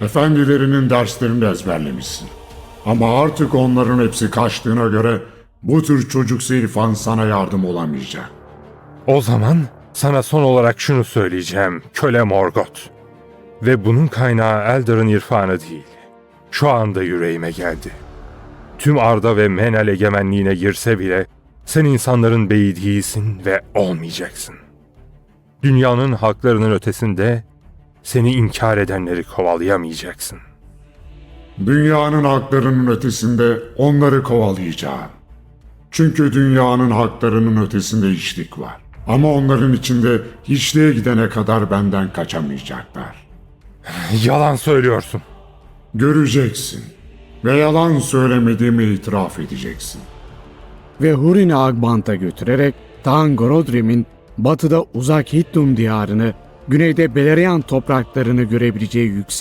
Efendilerinin derslerini ezberlemişsin. Ama artık onların hepsi kaçtığına göre bu tür çocuk Sirfan sana yardım olamayacak. O zaman sana son olarak şunu söyleyeceğim köle Morgoth. Ve bunun kaynağı Eldar'ın irfanı değil. Şu anda yüreğime geldi. Tüm Arda ve Menel egemenliğine girse bile sen insanların beyi değilsin ve olmayacaksın. Dünyanın haklarının ötesinde seni inkar edenleri kovalayamayacaksın. Dünyanın haklarının ötesinde onları kovalayacağım. Çünkü dünyanın haklarının ötesinde hiçlik var. Ama onların içinde hiçliğe gidene kadar benden kaçamayacaklar. Yalan söylüyorsun. Göreceksin ve yalan söylemediğimi itiraf edeceksin. ve Hurin'i Agbant'a götürerek Tangorodrim'in batıda uzak Hittum diyarını, güneyde Beleriand topraklarını görebileceği yüksek